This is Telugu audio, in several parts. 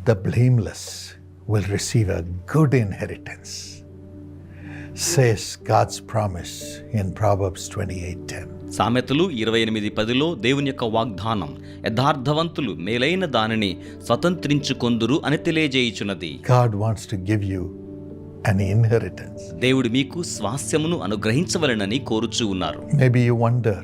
the blameless will receive a good inheritance, says God's promise in Proverbs 28:10. సామెతలు ఇరవై ఎనిమిది పదిలో దేవుని యొక్క వాగ్దానం యథార్థవంతులు మేలైన దానిని స్వతంత్రించుకొందురు అని తెలియజేయుచున్నది God wants to give you an inheritance. దేవుడు మీకు స్వాస్యమును అనుగ్రహించవలెనని కోరుచూ ఉన్నారు Maybe you wonder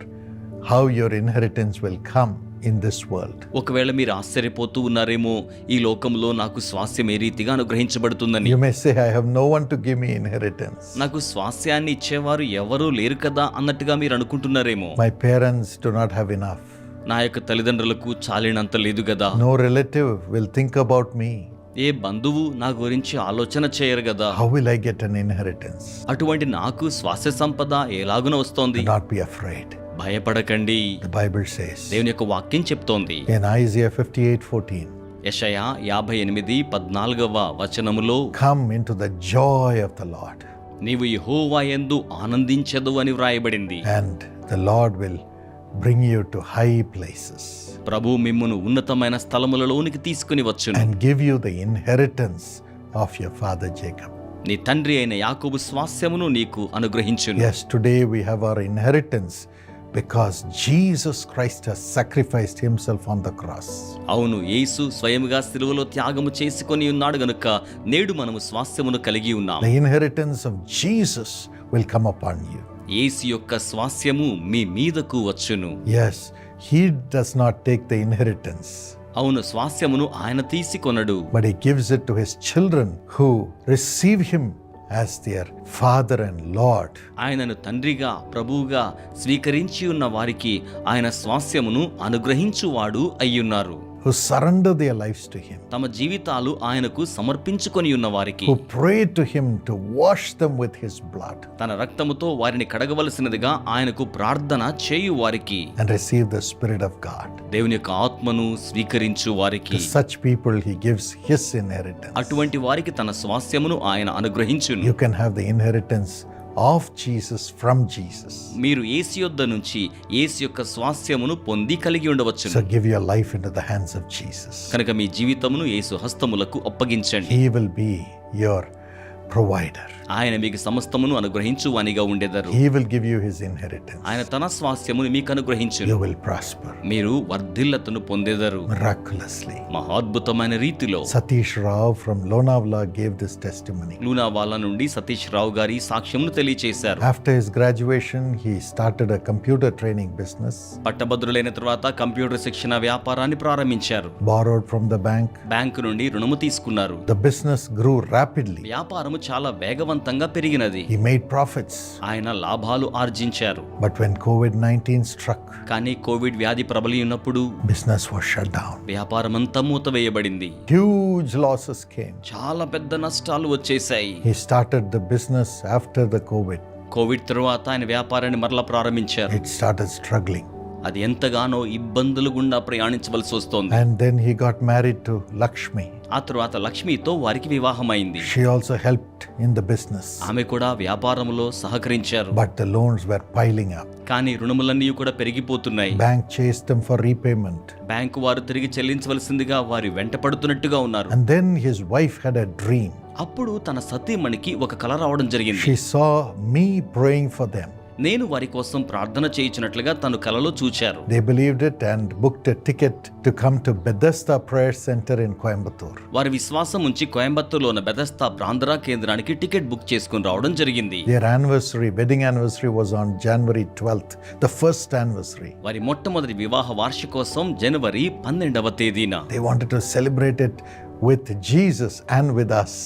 how your inheritance will come In this world. ఒకవేళ మీరు ఆశ్చర్యపోతూ ఉన్నారేమో ఈ లోకంలో నాకు స్వాస్యం ఏ రీతిగా అనుగ్రహించబడుతుందని You may say, I have no one to give me inheritance. నాకు స్వాస్యాన్ని ఇచ్చేవారు ఎవరూ లేరు కదా అన్నట్టుగా మీరు అనుకుంటున్నారేమో My parents do not have enough. నా యొక్క తల్లిదండ్రులకు చాలినంత లేదు కదా No relative will think about me. ఏ బంధువు నా గురించి ఆలోచన చేయరు కదా How will I get an inheritance? అటువంటి నాకు స్వాస్య సంపద ఎలాగున వస్తోంది not be afraid. భయపడకండి. బైబిల్ సేస్ దేవుని యొక్క వాక్యం చెప్తోంది. యషయా యాభై ఎనిమిది పద్నాలుగవ వచనములో come in the joy of the Lord నీవు యహోవా ఎందు ఆనందించదు అని వ్రాయబడింది. And the Lord will bring you to high places ప్రభు మిమ్మును ఉన్నతమైన స్థలములలోనికి తీసుకుని వచ్చు and give you the inheritance of your father Jacob నీ తండ్రి అయిన యాకోబు స్వాస్యమును నీకు అనుగ్రహించును. As today we have our inheritance because Jesus Christ has sacrificed himself on the cross. అవును యేసు స్వయముగా సిలువలో త్యాగము చేసుకొని ఉన్నాడు గనుక నేడు మనము స్వాస్యమును కలిగి ఉన్నాం The inheritance of Jesus will come upon you. యేసు యొక్క స్వాస్యము మీ మీదకు వచ్చును Yes, he does not take the inheritance, అవును స్వాస్యమును ఆయన తీసుకొనడు but he gives it to his children who receive him as their father and Lord ఆయనను తండ్రిగా ప్రభువుగా స్వీకరించి ఉన్న వారికి ఆయన స్వాస్యమును అనుగ్రహించువాడు అయ్యున్నారు. Who surrender their lives to him, తమ జీవితాలు ఆయనకు సమర్పించుకొని ఉన్న వారికి who pray to him to wash them with his blood తన రక్తముతో వారిని కడగవలసినదిగా ఆయనకు ప్రార్థన చేయు వారికి and receive the Spirit of God. దేవుని యొక్క ఆత్మను స్వీకరించు వారికి To such people, he gives his inheritance. అటువంటి వారికి తన స్వాస్యమును ఆయన అనుగ్రహించును You can have the inheritance of Jesus from Jesus. మీరు ఏసు యొద్ద నుంచి ఏసు యొక్క స్వాస్యమును పొంది కలిగి ఉండవచ్చును So give your life into the hands of Jesus. కనుక మీ జీవితమును యేసు హస్తములకు అప్పగించండి He will be your provider. ఆయన మీకు సమస్తమును అనుగ్రహించు అనిగా ఉండేదారు. He will give you his inheritance ఆయన తన స్వాస్థ్యమును మీకు అనుగ్రహించు యు ప్రాస్పర్ మీరు వర్ధిల్లతను పొందేదారు. మిరాకులస్లీ మహాద్భుతమైన రీతిలో. Satish Rao from Lonavla gave this testimony Lonavala నుండి సతీష్ రావు గారి సాక్ష్యమును తెలియజేశారు after his graduation he started a computer training business పట్టభద్రులైన తర్వాత కంప్యూటర్ శిక్షణ వ్యాపారాన్ని ప్రారంభించారు. Borrowed from the bank bank నుండి రుణము తీసుకున్నారు. ద బిజినెస్ గ్రూ రాపిడ్లీ వ్యాపారము చాలా వేగవంతం వేగవంతంగా పెరిగినది. హి మేడ్ ప్రాఫిట్స్ ఆయన లాభాలు ఆర్జించారు. బట్ వెన్ కోవిడ్ 19 స్ట్రక్ కానీ కోవిడ్ వ్యాధి ప్రబలినప్పుడు బిజినెస్ వాస్ వ్యాపారం అంతా మూతవేయబడింది. హ్యూజ్ లాసెస్ కేమ్ చాలా పెద్ద నష్టాలు వచ్చేసాయి he started the business after the Covid Covid తర్వాత ఆయన వ్యాపారాన్ని మరలా ప్రారంభించారు. ఇట్ స్టార్టెడ్ స్ట్రగ్లింగ్ అది ఎంతగానో ఇబ్బందులు గుండా ప్రయాణించవలసి వస్తోంది. And then he got married to Lakshmi ఆ తర్వాత లక్ష్మితో వారికి వివాహమైంది. She also helped in the business ఆమె కూడా వ్యాపారంలో సహకరించారు. But the loans were piling కానీ రుణములన్నీ కూడా పెరిగిపోతున్నాయి. బ్యాంక్ చేస్ ఫర్ రీపేమెంట్ బ్యాంక్ వారు తిరిగి చెల్లించవలసిందిగా వారు వెంట పడుతున్నట్టుగా ఉన్నారు. And then his wife had a dream అప్పుడు తన సతీమణికి ఒక కల రావడం జరిగింది. She saw me praying for them నేను వారి కోసం ప్రార్థన చేయించినట్లుగా తను కలలో చూచారు. They believed and booked a ticket to come to Bethesda prayer center in Coimbatore వారి విశ్వాసం ఉంచి కోయంబత్తూర్ లోన బెదస్తా ప్రాంధ్రా కేంద్రానికి టికెట్ బుక్ చేసుకుని రావడం జరిగింది. Their anniversary wedding anniversary was on January 12th the first anniversary వారి మొట్టమొదటి వివాహ వార్షికోత్సవం జనవరి 12వ తేదీన. They wanted to celebrate it with Jesus and with us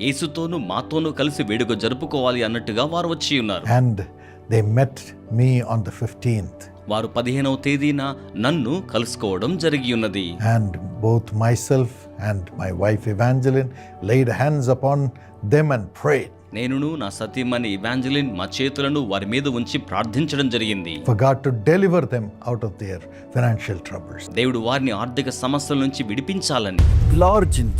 యేసుతోను మాతోను కలిసి వేడుక జరుపుకోవాలి అన్నట్టుగా వారు వచ్చి ఉన్నారు. And they met me on the 15th. వారు పదిహేనవ తేదీన నన్ను కలుసుకోవడం జరిగి ఉన్నది And both myself and my wife Evangeline laid hands upon them and prayed నేనును నా సతీమణి ఇవాంజలిన్ మా చేతులను వారి మీద ఉంచి ప్రార్థించడం జరిగింది for God to deliver them out of their financial troubles. దేవుడు వారిని ఆర్థిక సమస్యల నుంచి విడిపించాలని and,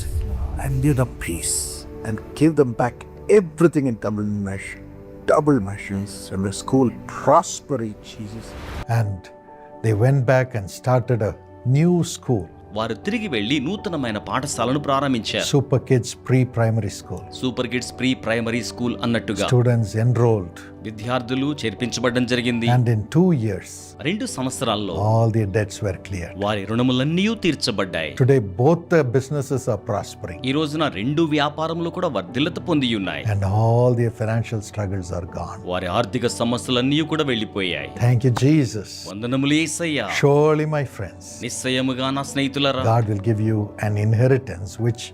and give them peace and give them back everything in double measure, double measures, and the school prosper in Jesus. And they went back and started a new school వారు తిరిగి వెళ్ళి నూతనమైన పాఠశాలను ప్రారంభించారు. Super kids pre primary school super kids pre primary school అన్నట్టుగా స్టూడెంట్స్ ఎన్రోల్డ్ విద్యార్థులు చేర్పించబడడం జరిగింది. అండ్ టూ ఇయర్స్ రెండు సంవత్సరాల్లో all the debts were clear వారి రుణములన్నీ తీర్చబడ్డాయి. Today both the are prospering ఈ రోజున రెండు వ్యాపారములు కూడా వర్ధిల్లత పొంది and all the financial struggles are gone వారి ఆర్థిక సమస్యలన్నీ కూడా వెళ్ళిపోయాయి థాంక్యూ జీసస్ వందనములు యేసయ్య. మై ఫ్రెండ్స్ నిశ్చయముగా నా స్నేహితులు God will give you an inheritance which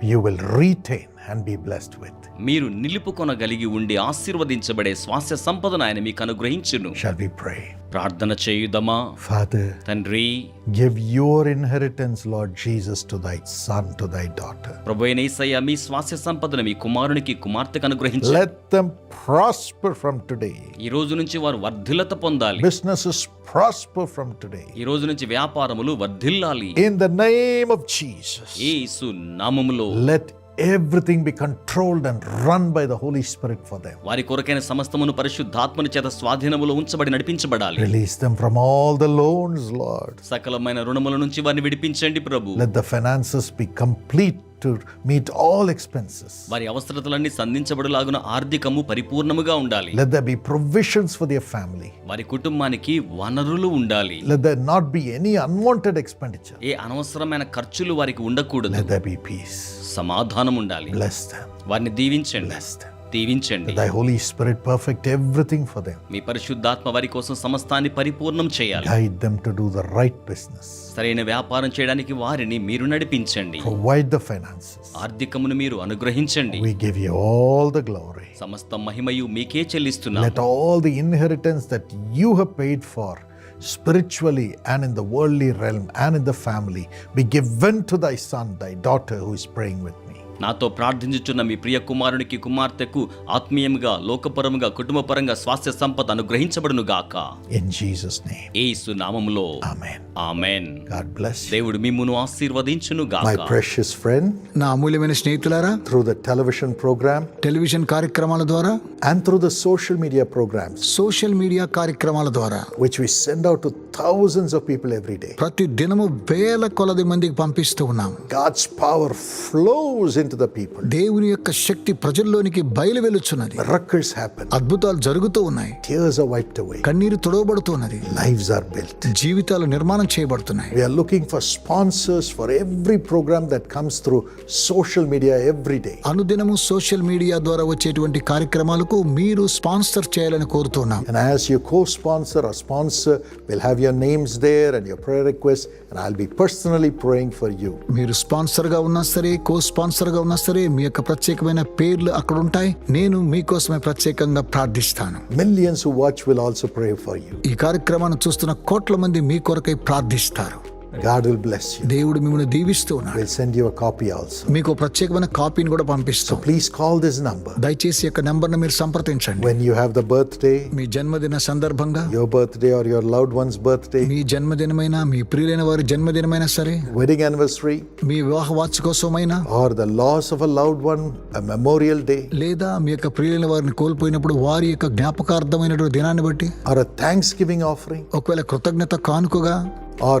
you will retain and be blessed with. మీరు నిలుపుకొనగలిగి ఉండి ఆశీర్వదించబడే స్వాస్థ్య సంపదను ఆయన మీకు అనుగ్రహించును Shall we pray? ప్రార్థన చేయుదమా Father, తండ్రి give your inheritance, Lord Jesus, to thy son, to thy daughter. ప్రభు అయిన యేసయ్య మీ స్వాస్థ్య సంపదను మీ కుమారునికి కుమార్తెకు అనుగ్రహించు Let them prosper from today. ఈ రోజు నుంచి వారు వర్ధిల్లత పొందాలి Businesses prosper from today. ఈ రోజు నుంచి వ్యాపారములు వర్ధిల్లాలి In the name of Jesus, యేసు నామములో let everything be controlled and run by the Holy Spirit for them వారి కొరకైన సమస్తమును పరిశుద్ధాత్మని చేత స్వాధీనములో ఉంచబడి నడిపించబడాలి. Release them from all the loans Lord సకలమైన రుణముల నుంచి వారిని విడిపించండి ప్రభు. Let the finances be complete to meet all expenses. వారి అవసరతలన్నీ సంధించబడులాగున ఆర్థికము పరిపూర్ణముగా ఉండాలి Let there be provisions for their family. వారి కుటుంబానికి వనరులు ఉండాలి Let there not be any unwanted expenditure. ఏ అనవసరమైన ఖర్చులు వారికి ఉండకూడదు Let there be peace. సమాధానం ఉండాలి Bless them. వారిని దీవించండి Bless them. దీవించండి Let thy Holy Spirit perfect everything for them. మీ పరిశుద్ధాత్మ వారి కోసం సమస్తాన్ని పరిపూర్ణం చేయాలి Guide them to do the right business. సరైన వ్యాపారం చేయడానికి వారిని మీరు నడిపించండి Provide the finances. ఆర్థికమును మీరు అనుగ్రహించండి We give you all the glory. సమస్త మహిమయు మీకే చెల్లిస్తున్నా Let all the inheritance that you have paid for spiritually and in the worldly realm and in the family be given to thy son, thy daughter who is praying with me. నాతో ప్రార్థించుచున్న మీ ప్రియ కుమారునికి కుమార్తెకు ఆత్మీయంగా లోకపరముగా కుటుంబపరంగా స్వాస్థ్య సంపద అనుగ్రహించబడును గాక. ఇన్ జీసస్ నేమ్ నామములో. ఆమేన్ ఆమేన్ గాడ్ బ్లెస్ దేవుడు ఆశీర్వదించును గాక. మై ఫ్రెండ్ నా అమూల్యమైన స్నేహితులారా through the television program television కార్యక్రమాల ద్వారా and through the social media programs social media కార్యక్రమాల ద్వారా which we send out to thousands of people every day ప్రతి దినము వేల కొలది మందికి పంపిస్తూ ఉన్నాం. God's power flows into the people. దేవుని యొక్క శక్తి ప్రజల్లోనికి బయలు వెలుచున్నది Miracles happen, అద్భుతాలు జరుగుతూ ఉన్నాయి tears are wiped away, కన్నీరు తుడవబడుతున్నది lives are built. జీవితాలు నిర్మాణం చేయబడుతున్నాయి We are looking for sponsors for every program that comes through social media every day. అనుదినము సోషల్ మీడియా ద్వారా వచ్చేటువంటి కార్యక్రమాలకు మీరు స్పాన్సర్ చేయాలని కోరుతున్నాం And as your co sponsor or sponsor, we'll have your names there and your prayer requests, and I'll be personally praying for you. మీరు స్పాన్సర్గా ఉన్నా సరే కో స్పాన్సర్ గా ఉన్నా సరే మీ యొక్క ప్రత్యేకమైన పేర్లు అక్కడ ఉంటాయి నేను మీకోసమే ప్రత్యేకంగా ప్రార్థిస్తాను. Watch will also pray for you. ఈ కార్యక్రమాన్ని చూస్తున్న కోట్ల మంది మీ కొరకై ప్రార్థిస్తారు. God will bless you. దేవుడు మిమ్మల్ని దీవిస్తూ ఉన్నాడు We'll send you a copy also. మీకు ప్రత్యేకమైన కాపీని కూడా పంపిస్తాం Please call this number దయచేసి ఈ యొక్క నెంబర్ను మీరు సంప్రదించండి when you have the birthday, మీ జన్మదిన సందర్భంగా your birthday, or your loved one's birthday, మీ జన్మదినమైనా మీ ప్రియులైన వారి జన్మదినమైనా సరే wedding anniversary, మీ వివాహ వార్షికోత్సవమైనా or the loss of a loved one, a memorial day, లేదా మీ యొక్క ప్రియులైన వారిని కోల్పోయినప్పుడు వారి యొక్క జ్ఞాపకార్థమైనటువంటి దినాన్ని బట్టి or a Thanksgiving offering, ఒకవేళ కృతజ్ఞత కానుకగా or